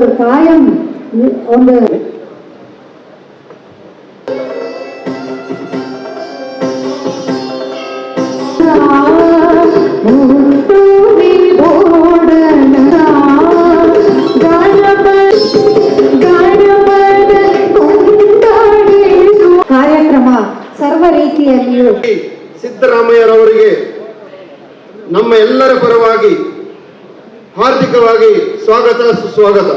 ஒரு காயம் ஒன்று. ಕಾರ್ಯಕ್ರಮ ಸರ್ವ ರೀತಿಯಲ್ಲಿಯೂ ಸಿದ್ದರಾಮಯ್ಯರವರಿಗೆ ನಮ್ಮ ಎಲ್ಲರ ಪರವಾಗಿ ಹಾರ್ದಿಕವಾಗಿ ಸ್ವಾಗತ ಸುಸ್ವಾಗತ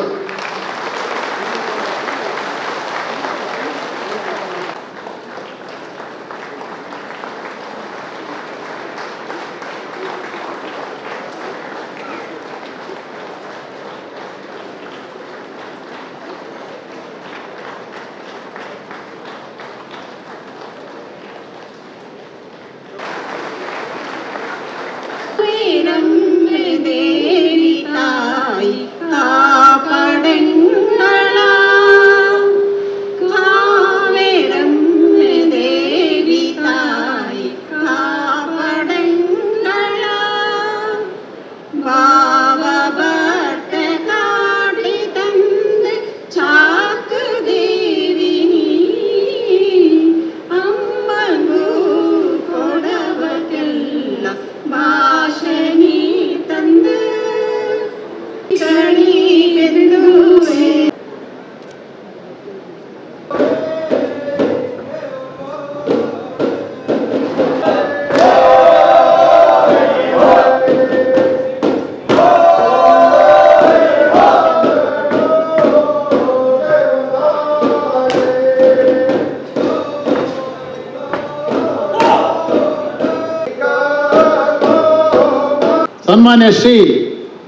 ಸನ್ಮಾನ್ಯ ಶ್ರೀ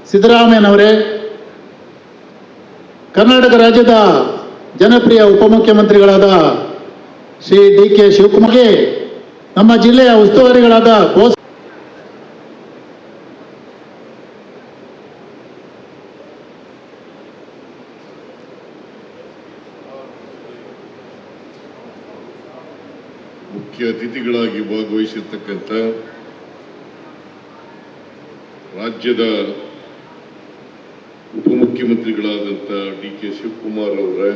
ಸಿದ್ದರಾಮಯ್ಯನವರೇ, ಕರ್ನಾಟಕ ರಾಜ್ಯದ ಜನಪ್ರಿಯ ಉಪಮುಖ್ಯಮಂತ್ರಿಗಳಾದ ಶ್ರೀ ಡಿ ಕೆ ಶಿವಕುಮಾರ್ಗೆ, ನಮ್ಮ ಜಿಲ್ಲೆಯ ಉಸ್ತುವಾರಿಗಳಾದ ಬೋಸ್ ಮುಖ್ಯ ಅತಿಥಿಗಳಾಗಿ ಭಾಗವಹಿಸಿರ್ತಕ್ಕಂಥ ರಾಜ್ಯದ ಉಪಮುಖ್ಯಮಂತ್ರಿಗಳಾದಂಥ ಡಿ ಕೆ ಶಿವಕುಮಾರ್ ಅವರೇ,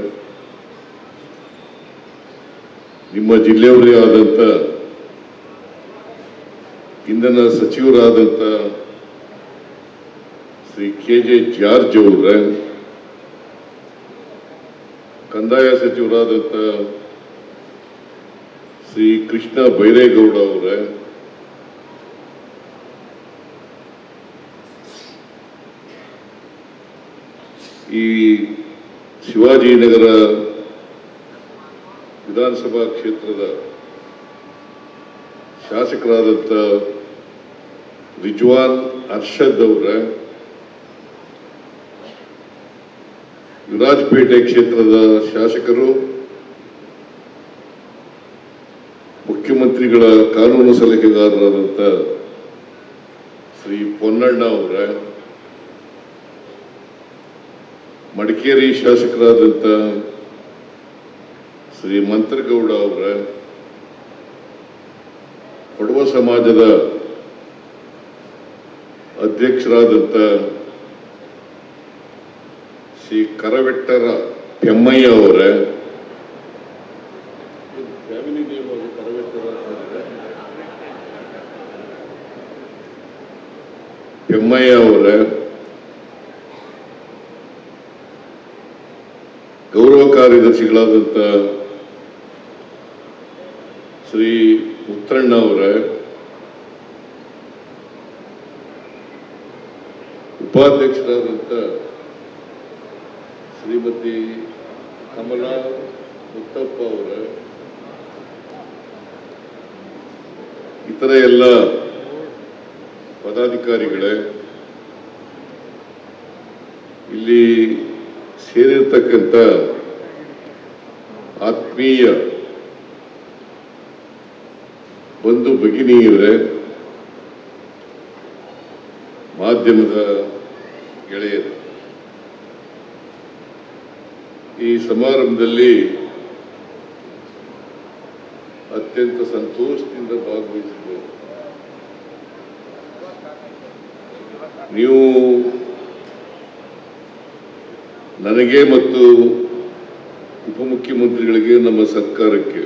ನಿಮ್ಮ ಜಿಲ್ಲೆಯವರೇ ಆದಂಥ ಇಂಧನ ಸಚಿವರಾದಂಥ ಶ್ರೀ ಕೆ ಜೆ ಜಾರ್ಜ್ ಅವರ, ಕಂದಾಯ ಸಚಿವರಾದಂಥ ಶ್ರೀ ಕೃಷ್ಣ ಬೈರೇಗೌಡ ಅವರ ಈ ಶಿವಾಜಿನಗರ ವಿಧಾನಸಭಾ ಕ್ಷೇತ್ರದ ಶಾಸಕರಾದಂಥ ರಿಜ್ವಾನ್ ಅರ್ಷದ್ ಅವರ ವಿರಾಜಪೇಟೆ ಕ್ಷೇತ್ರದ ಶಾಸಕರು, ಮುಖ್ಯಮಂತ್ರಿಗಳ ಕಾನೂನು ಸಲಹೆಗಾರರಾದಂಥ ಶ್ರೀ ಪೊನ್ನಣ್ಣ ಅವರ ಮಡಿಕೇರಿ ಶಾಸಕರಾದಂತ ಶ್ರೀ ಮಂತ್ರಗೌಡ ಅವರ ಕೊಡವ ಸಮಾಜದ ಅಧ್ಯಕ್ಷರಾದಂತ ಶ್ರೀ ಕರವೆಟ್ಟರ ಕೆಮ್ಮಯ್ಯ ಅವರ. ಪೆಮ್ಮಯ್ಯ ಅವರ. ಕಾರ್ಯದರ್ಶಿಗಳಾದಂಥ ಶ್ರೀ ಉತ್ತರಣ್ಣ ಅವರ ಉಪಾಧ್ಯಕ್ಷರಾದಂಥ ಶ್ರೀಮತಿ ಕಮಲಾ ಮುತ್ತಪ್ಪ ಅವರ ಇತರ ಎಲ್ಲ ಪದಾಧಿಕಾರಿಗಳೇ ಇಲ್ಲಿ ಸೇರಿರ್ತಕ್ಕಂಥ ಆತ್ಮೀಯ ಬಂಧು ಭಗಿನಿಯವರೇ ಮಾಧ್ಯಮದ ಗೆಳೆಯರು ಈ ಸಮಾರಂಭದಲ್ಲಿ ಅತ್ಯಂತ ಸಂತೋಷದಿಂದ ಭಾಗವಹಿಸಿದ್ದೆ ನೀವು ನನಗೆ ಮತ್ತು ಉಪಮುಖ್ಯಮಂತ್ರಿಗಳಿಗೆ ನಮ್ಮ ಸರ್ಕಾರಕ್ಕೆ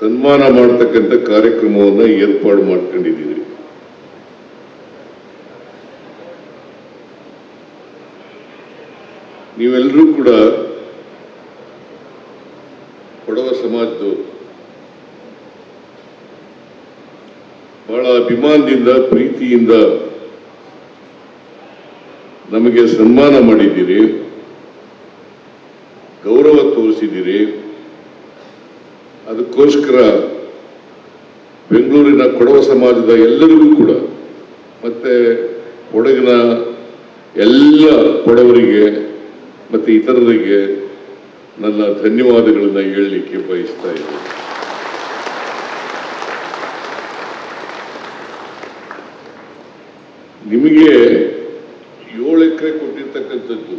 ಸನ್ಮಾನ ಮಾಡತಕ್ಕಂಥ ಕಾರ್ಯಕ್ರಮವನ್ನು ಏರ್ಪಾಡು ಮಾಡ್ಕೊಂಡಿದ್ದೀವಿ ನೀವೆಲ್ಲರೂ ಕೂಡ ಕೊಡವ ಸಮಾಜದವರು ಬಹಳ ಅಭಿಮಾನದಿಂದ, ಪ್ರೀತಿಯಿಂದ ನಮಗೆ ಸನ್ಮಾನ ಮಾಡಿದ್ದೀರಿ. ತೋರಿಸಿದ್ದೀರಿ. ಅದಕ್ಕೋಸ್ಕರ ಬೆಂಗಳೂರಿನ ಕೊಡವ ಸಮಾಜದ ಎಲ್ಲರಿಗೂ ಕೂಡ, ಮತ್ತೆ ಕೊಡಗಿನ ಎಲ್ಲ ಕೊಡವರಿಗೆ, ಮತ್ತೆ ಇತರರಿಗೆ ನನ್ನ ಧನ್ಯವಾದಗಳನ್ನು ಹೇಳಲಿಕ್ಕೆ ಬಯಸ್ತಾ ಇದ್ದೀನಿ. ನಿಮಗೆ ಏಳು ಎಕರೆ ಕೊಟ್ಟಿರ್ತಕ್ಕಂಥದ್ದು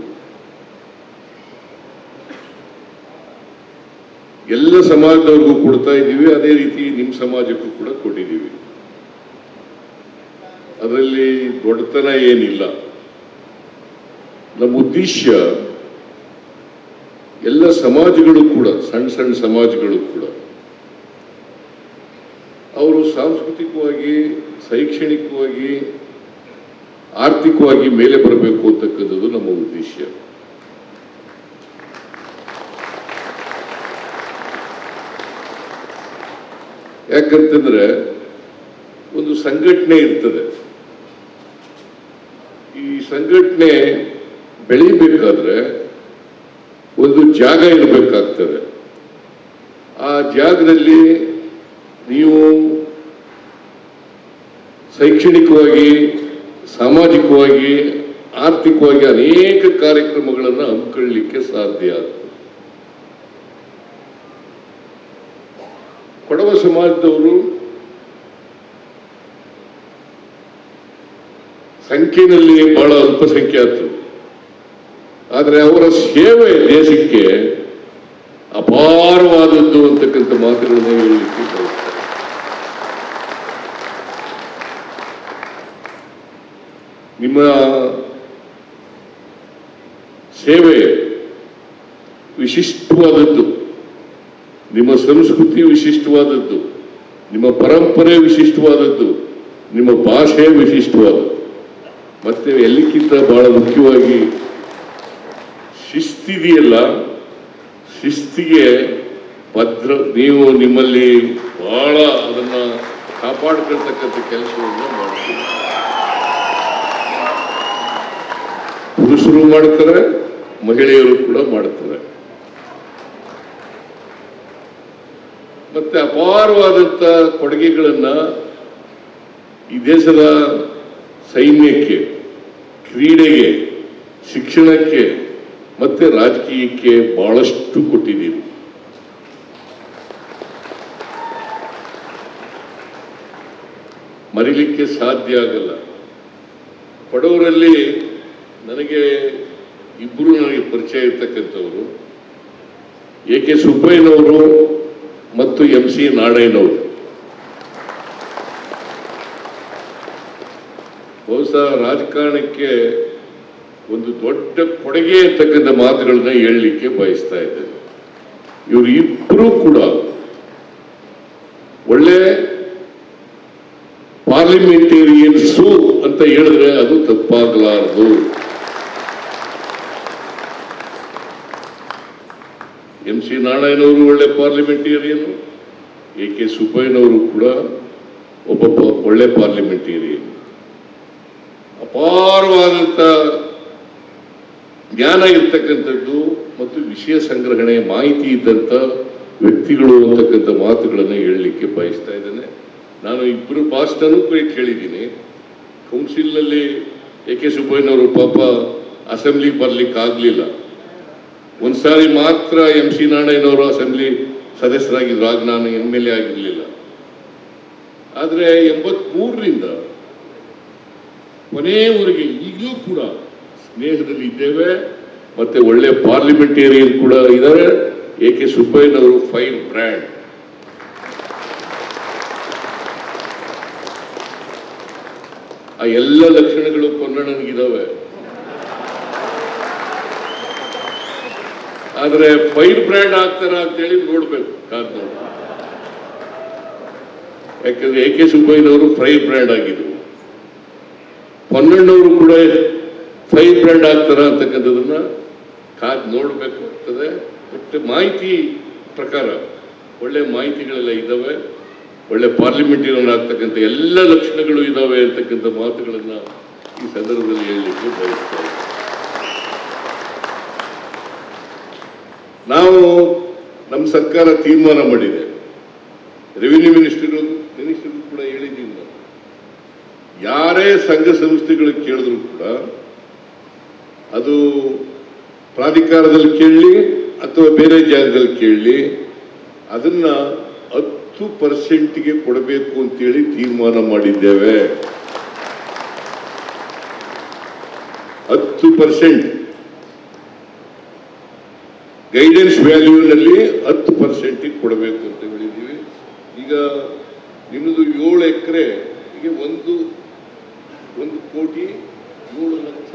ಎಲ್ಲ ಸಮಾಜದವ್ರಿಗೂ ಕೊಡ್ತಾ ಇದ್ದೀವಿ. ಅದೇ ರೀತಿ ನಿಮ್ಮ ಸಮಾಜಕ್ಕೂ ಕೂಡ ಕೊಟ್ಟಿದ್ದೀವಿ. ಅದರಲ್ಲಿ ದೊಡ್ಡತನ ಏನಿಲ್ಲ. ನಮ್ಮ ಉದ್ದೇಶ ಎಲ್ಲ ಸಮಾಜಗಳು ಕೂಡ, ಸಣ್ಣ ಸಣ್ಣ ಸಮಾಜಗಳು ಕೂಡ, ಅವರು ಸಾಂಸ್ಕೃತಿಕವಾಗಿ, ಶೈಕ್ಷಣಿಕವಾಗಿ, ಆರ್ಥಿಕವಾಗಿ ಮೇಲೆ ಬರಬೇಕು ಅಂತಕ್ಕಂಥದ್ದು ನಮ್ಮ ಉದ್ದೇಶ. ಯಾಕಂತಂದ್ರೆ ಒಂದು ಸಂಘಟನೆ ಇರ್ತದೆ. ಈ ಸಂಘಟನೆ ಬೆಳಿಬೇಕಾದ್ರೆ ಒಂದು ಜಾಗ ಇರಬೇಕಾಗ್ತದೆ. ಆ ಜಾಗದಲ್ಲಿ ನೀವು ಶೈಕ್ಷಣಿಕವಾಗಿ, ಸಾಮಾಜಿಕವಾಗಿ, ಆರ್ಥಿಕವಾಗಿ ಅನೇಕ ಕಾರ್ಯಕ್ರಮಗಳನ್ನು ಹಮ್ಮಿಕೊಳ್ಳಲಿಕ್ಕೆ ಸಾಧ್ಯ ಕೊಡವ ಸಮಾಜದವರು ಸಂಖ್ಯೆಯಲ್ಲಿ ಬಹಳ ಅಲ್ಪಸಂಖ್ಯಾತರು. ಆದರೆ ಅವರ ಸೇವೆ ದೇಶಕ್ಕೆ ಅಪಾರವಾದದ್ದು ಅಂತಕ್ಕಂಥ ಮಾತುಗಳನ್ನು ಹೇಳಲಿಕ್ಕೆ ನಿಮ್ಮ ಸೇವೆ ವಿಶಿಷ್ಟವಾದದ್ದು. ನಿಮ್ಮ ಸಂಸ್ಕೃತಿ ವಿಶಿಷ್ಟವಾದದ್ದು, ನಿಮ್ಮ ಪರಂಪರೆ ವಿಶಿಷ್ಟವಾದದ್ದು, ನಿಮ್ಮ ಭಾಷೆ ವಿಶಿಷ್ಟವಾದದ್ದು. ಮತ್ತೆ ಎಲ್ಲಿಕ್ಕಿಂತ ಬಹಳ ಮುಖ್ಯವಾಗಿ, ಶಿಸ್ತಿದೆಯಲ್ಲ, ಶಿಸ್ತಿಗೆ ಭದ್ರ, ನೀವು ನಿಮ್ಮಲ್ಲಿ ಬಹಳ ಅದನ್ನ ಕಾಪಾಡ್ಕೊಳ್ತಕ್ಕಂಥ ಕೆಲಸವನ್ನು ಮಾಡ್ತೀವಿ ಪುರುಷರು ಮಾಡ್ತಾರೆ, ಮಹಿಳೆಯರು ಕೂಡ ಮಾಡ್ತಾರೆ. ಮತ್ತೆ ಅಪಾರವಾದಂತ ಕೊಡುಗೆಗಳನ್ನ ಈ ದೇಶದ ಸೈನ್ಯಕ್ಕೆ, ಕ್ರೀಡೆಗೆ, ಶಿಕ್ಷಣಕ್ಕೆ ಮತ್ತೆ ರಾಜಕೀಯಕ್ಕೆ ಬಹಳಷ್ಟು ಕೊಟ್ಟಿದ್ದೀರಿ. ಮರಿಲಿಕ್ಕೆ ಸಾಧ್ಯ ಆಗಲ್ಲ. ಬಡವರಲ್ಲಿ ನನಗೆ ಇಬ್ಬರು ನನಗೆ ಪರಿಚಯ ಇರ್ತಕ್ಕಂಥವರು. ಎ ಕೆ ಸುಬ್ಬಯ್ಯನವರು ಮತ್ತು ಎಂ ಸಿ ನಾರಾಯಣವರು. ಬಹುಶಃ ರಾಜಕಾರಣಕ್ಕೆ ಒಂದು ದೊಡ್ಡ ಕೊಡುಗೆ ಇರ್ತಕ್ಕಂಥ ಮಾತುಗಳನ್ನ ಹೇಳಲಿಕ್ಕೆ ಬಯಸ್ತಾ ಇದ್ದೇನೆ. ಇವರು ಇಬ್ಬರೂ ಕೂಡ ಒಳ್ಳೆ ಪಾರ್ಲಿಮೆಂಟೇರಿಯನ್ಸು ಅಂತ ಹೇಳಿದ್ರೆ ಅದು ತಪ್ಪಾಗಲಾರದು. ಎಂ ಸಿ ನಾರಾಯಣವರು ಒಳ್ಳೆ ಪಾರ್ಲಿಮೆಂಟೇರಿಯನ್, ಎ ಕೆ ಸುಬ್ಬಯ್ಯನವರು ಕೂಡ ಒಬ್ಬ ಒಳ್ಳೆ ಪಾರ್ಲಿಮೆಂಟೇರಿಯನ್. ಅಪಾರವಾದಂತ ಜ್ಞಾನ ಇರ್ತಕ್ಕಂಥದ್ದು ಮತ್ತು ವಿಷಯ ಸಂಗ್ರಹಣೆ ಮಾಹಿತಿ ಇದ್ದಂಥ ವ್ಯಕ್ತಿಗಳು ಅಂತಕ್ಕಂಥ ಮಾತುಗಳನ್ನು ಹೇಳಲಿಕ್ಕೆ ಬಯಸ್ತಾ ಇದ್ದೇನೆ. ನಾನು ಇಬ್ಬರು ಭಾಷಣನೂ ಕೂಡ ಕೇಳಿದ್ದೀನಿ. ಕೌನ್ಸಿಲ್ನಲ್ಲಿ ಎ ಕೆ ಸುಬ್ಬಯ್ಯನವರು ಪಾಪ ಅಸೆಂಬ್ಲಿಗೆ ಬರ್ಲಿಕ್ಕೆ ಆಗ್ಲಿಲ್ಲ ಒಂದ್ಸಾರಿ ಮಾತ್ರ ಎಂ ಸಿ ನಾರಾಯಣವರು ಅಸೆಂಬ್ಲಿ ಸದಸ್ಯರಾಗಿದ್ದರು ಆಗ ನಾನು ಎಂ ಎಲ್ ಎ ಆಗಿರಲಿಲ್ಲ. ಆದರೆ ಎಂಬತ್ಮೂರರಿಂದ ಕೊನೆಯವರೆಗೆ ಈಗಲೂ ಕೂಡ ಸ್ನೇಹದಲ್ಲಿ ಇದ್ದೇವೆ. ಮತ್ತೆ ಒಳ್ಳೆ ಪಾರ್ಲಿಮೆಂಟೇರಿಯನ್ ಕೂಡ ಇದ್ದಾರೆ. ಎ ಕೆ ಸುಬ್ಬಯ್ಯನವರು ಫೈನ್ ಬ್ರ್ಯಾಂಡ್. ಆ ಎಲ್ಲ ಲಕ್ಷಣಗಳು ಕನ್ನಡನಿಗಿದಾವೆ ಆದ್ರೆ ಫೈರ್ ಬ್ರ್ಯಾಂಡ್ ಆಗ್ತಾರ ಅಂತೇಳಿ ನೋಡ್ಬೇಕು ನೋಡಿ ಯಾಕಂದ್ರೆ ಎ ಕೆ ಸುಬ್ಬಯ್ಯನವರು ಫೈರ್ ಬ್ರ್ಯಾಂಡ್ ಆಗಿದ್ರು. ಪೊನ್ನಣ್ಣವರು ಕೂಡ ಫೈರ್ ಬ್ರ್ಯಾಂಡ್ ಆಗ್ತಾರ ಅಂತಕ್ಕಂಥದನ್ನ ಕಾದ್ ನೋಡಬೇಕು ಆಗ್ತದೆ. ಬಟ್ ಮಾಹಿತಿ ಪ್ರಕಾರ ಒಳ್ಳೆ ಮಾಹಿತಿಗಳೆಲ್ಲ ಇದ್ದಾವೆ ಒಳ್ಳೆ ಪಾರ್ಲಿಮೆಂಟಿನಲ್ಲಿ ಆಗ್ತಕ್ಕಂಥ ಎಲ್ಲ ಲಕ್ಷಣಗಳು ಇದ್ದಾವೆ ಅಂತಕ್ಕಂಥ ಮಾತುಗಳನ್ನು ಈ ಸಂದರ್ಭದಲ್ಲಿ ಹೇಳಲಿಕ್ಕೆ ಬಯಸ್ತಾರೆ ನಾವು ನಮ್ಮ ಸರ್ಕಾರ ತೀರ್ಮಾನ ಮಾಡಿದೆ. ರೆವಿನ್ಯೂ ಮಿನಿಸ್ಟರ್ ಮಿನಿಸ್ಟರ್ ಕೂಡ ಹೇಳಿದ್ದೀನಿ ನಾನು ಯಾರೇ ಸಂಘ ಸಂಸ್ಥೆಗಳು ಕೇಳಿದ್ರು ಕೂಡ ಅದು ಪ್ರಾಧಿಕಾರದಲ್ಲಿ ಕೇಳಲಿ ಅಥವಾ ಬೇರೆ ಜಾಗದಲ್ಲಿ ಕೇಳಲಿ, ಅದನ್ನ ಹತ್ತು ಪರ್ಸೆಂಟ್ಗೆ ಕೊಡಬೇಕು ಅಂತೇಳಿ ತೀರ್ಮಾನ ಮಾಡಿದ್ದೇವೆ. ಹತ್ತು ಪರ್ಸೆಂಟ್. ಗೈಡೆನ್ಸ್ ವ್ಯಾಲ್ಯೂನಲ್ಲಿ ಹತ್ತು ಪರ್ಸೆಂಟಿಗೆ ಕೊಡಬೇಕು ಅಂತ ಹೇಳಿದ್ದೀವಿ. ಈಗ ನಿಮ್ಮದು ಏಳು ಎಕರೆ ಈಗ ಒಂದು ಒಂದು ಕೋಟಿ ಏಳು ಲಕ್ಷ?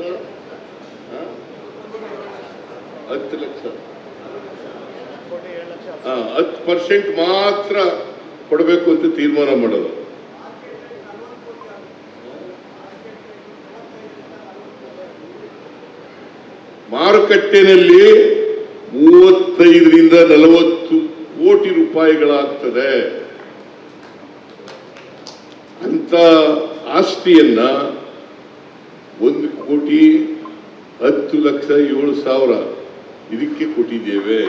ಹತ್ತು ಲಕ್ಷ. ಹತ್ತು ಪರ್ಸೆಂಟ್ ಮಾತ್ರ ಕೊಡಬೇಕು ಅಂತ ತೀರ್ಮಾನ ಮಾಡೋದು. ಮಾರುಕಟ್ಟೆನಲ್ಲಿ ಮೂವತ್ತೈದರಿಂದ ನಲವತ್ತು ಕೋಟಿ ರೂಪಾಯಿಗಳಾಗ್ತದೆ. ಅಂತ ಆಸ್ತಿಯನ್ನ ಒಂದು ಕೋಟಿ ಹತ್ತು ಲಕ್ಷ ಏಳು ಸಾವಿರ ಇದಕ್ಕೆ ಕೊಟ್ಟಿದ್ದೇವೆ.